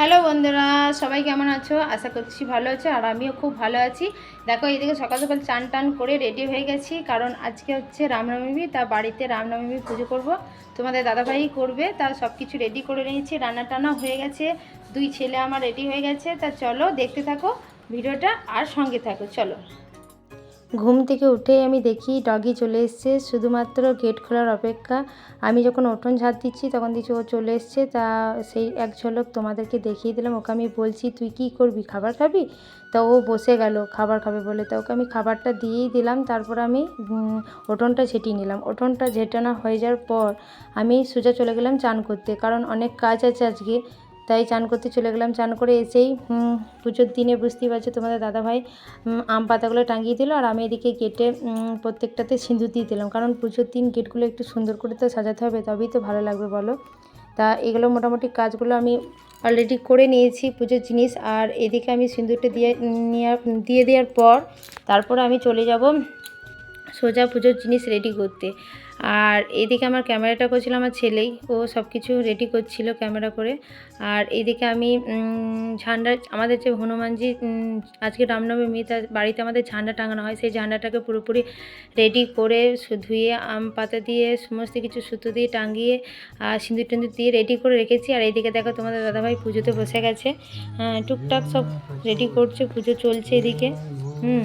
Hello বন্ধুরা, সবাই কেমন আছো? আশা করছি ভালো আছো আর আমিও খুব ভালো আছি। দেখো, এইদিকে সকাল সকাল চান টান করে রেডি হয়ে গেছি, কারণ আজকে হচ্ছে রামনবমী, তা বাড়িতে রামনবমী পুজো করব। তোমাদের দাদাভাই করবে, তা সব কিছু রেডি করে নিয়েছি, রান্না টানা হয়ে গেছে, দুই ছেলে আমার রেডি হয়ে গেছে, তা চলো দেখতে থাকো, ভিডিওটা আর সঙ্গে থাকো, চলো। ঘুম থেকে উঠেই আমি দেখি ডগি চলে এসছে, শুধুমাত্র গেট খোলার অপেক্ষা। আমি যখন উঠোন ঝাড় দিচ্ছি, তখন দিচ্ছি ও চলে এসছে। তা সেই এক ঝলক তোমাদেরকে দেখিয়ে দিলাম। ওকে আমি বলছি, তুই কি করবি? খাবার খাবি? তা ও বসে গেল, খাবার খাবে বলে। তা ওকে আমি খাবারটা দিয়েই দিলাম। তারপর আমি উঠোনটা ঝেঁটিয়ে নিলাম। উঠোনটা ঝেঁটানো হয়ে যাওয়ার পর আমি সোজা চলে গেলাম চান করতে। কারণ অনেক কাজ আছে আজকে। তাই চান করতে চলে গেলাম। চান করে এসেই পুজোর দিনে বুঝতেই পারছ তোমাদের দাদাভাই আম পাতাগুলো টাঙিয়ে দিল আর আমি এদিকে গেটে প্রত্যেকটাতে সিঁদুর দিয়ে দিলাম। কারণ পুজোর দিন গেটগুলো একটু সুন্দর করে তো সাজাতে হবে, তবেই তো ভালো লাগবে বলো। তা এগুলো মোটামুটি কাজগুলো আমি অলরেডি করে নিয়েছি পুজোর জিনিস। আর এদিকে আমি সিঁদুরটা দিয়ে নেওয়ার দিয়ে দেওয়ার পর তারপর আমি চলে যাব সোজা পুজোর জিনিস রেডি করতে। আর এদিকে আমার ক্যামেরাটা করছিল আমার ছেলেই ও সব কিছু রেডি করছিল ক্যামেরা করে। আর এদিকে আমি ঝান্ডা আমাদের যে হনুমানজি আজকে রামনবমী তার বাড়িতে আমাদের ঝান্ডা টাঙানো হয় সেই ঝান্ডাটাকে পুরোপুরি রেডি করে ধুয়ে আম পাতা দিয়ে সমস্ত কিছু সুতো দিয়ে টাঙিয়ে আর সিঁদুর টিন্দুর দিয়ে রেডি করে রেখেছি। আর এইদিকে দেখো তোমাদের দাদাভাই পুজোতে বসে গেছে। হ্যাঁ, টুকটাক সব রেডি করছে পুজো চলছে এদিকে। হুম।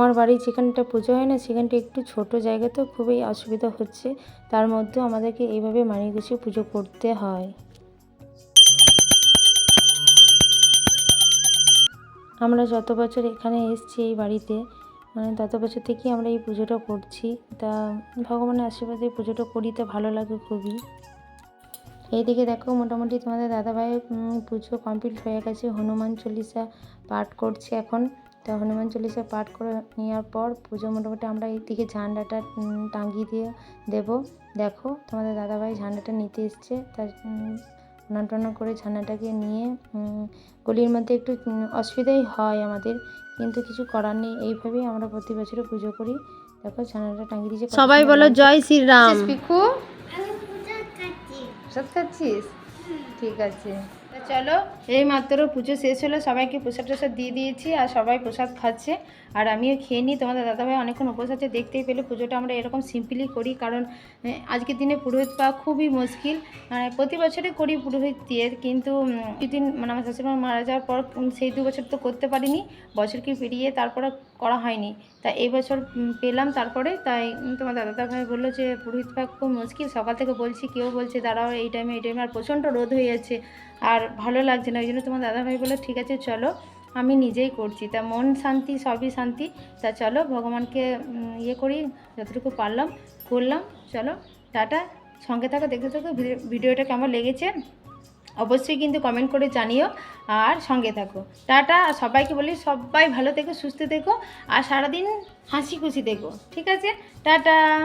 আমার বাড়ি যেখানটা পুজো হয় না, সেখানটা একটু ছোট জায়গা তো খুবই অসুবিধা হচ্ছে। তার মধ্যেও আমাদেরকে এইভাবে মানিয়ে গুছিয়ে পুজো করতে হয়। আমরা যত বছর এখানে এসেছি এই বাড়িতে মানে তত বছর থেকেই আমরা এই পুজোটা করছি। তা ভগবানের আশীর্বাদে পুজোটা করি, তা ভালো লাগে খুবই। এইদিকে দেখো, মোটামুটি তোমাদের দাদাভাই পুজো কমপ্লিট হয়ে গেছে, হনুমান চল্লিশা পাঠ করছে এখন। তো হনুমান চল্লিশা পাঠ করে নেওয়ার পর পুজো মোটামুটি আমরা এইদিকে ঝান্ডাটা টাঙিয়ে দিয়ে দেবো। দেখো তোমাদের দাদাভাই ঝান্ডাটা নিতে এসছে। তার প্রণাম টনাম করে ঝান্ডাটাকে নিয়ে গলির মধ্যে একটু অসুবিধাই হয় আমাদের। কিন্তু কিছু করার নেই। এইভাবেই আমরা প্রতি বছরও পুজো করি। দেখো ঝান্ডাটা টাঙিয়ে দিয়েছে। সবাই বলো জয় শ্রীরাম। পিকু প্রসাদ খাচ্ছিস ঠিক আছে। চলো, এই মাত্র পুজো শেষ হলো, সবাইকে প্রসাদ টসাদ দিয়ে দিয়েছি আর সবাই প্রসাদ খাচ্ছে। আর আমিও খেয়ে নিই, তোমাদের দাদাভাই অনেকক্ষণ উপোস আছে, দেখতেই পেলে পুজোটা আমরা এরকম সিম্পলি করি, কারণ আজকের দিনে পুরোহিত পাওয়া খুবই মুশকিল। মানে প্রতি বছরে করি পুরোহিত দিয়ে, কিন্তু কিছুদিন মানে আমার শাশুড়ি মারা যাওয়ার পর সেই দু বছর তো করতে পারিনি, বছরকে পেরিয়ে তারপরে করা হয়নি। তা এই বছর পেলাম তারপরে, তাই তোমার দাদা ভাই বলল যে, পুরোহিত পাক খুব মুশকিল, সকাল থেকে বলছি, কেউ বলছে, দাঁড়াও, এই টাইমে এই টাইমে আর প্রচণ্ড রোদ হয়ে যাচ্ছে। আর ভালো লাগছে না, ওই জন্য তোমার দাদা ভাই বলল, ঠিক আছে, চলো। আমি নিজেই করছি। তা মন শান্তি, সবই শান্তি। তা চলো, ভগবানকে ইয়ে করি, যতটুকু পারলাম, করলাম, চলো, টাটা। সঙ্গে থাকো, দেখতে থাকো, ভিডিও- ভিডিওটা কেমন লেগেছে, অবশ্যই কিন্তু কমেন্ট করে জানিও, আর সঙ্গে থাকো। টাটা আর সবাইকে বলি, সবাই ভালো থেকো, সুস্থ থেকো, আর সারাদিন হাসি খুশি থেকো, ঠিক আছে? টাটা।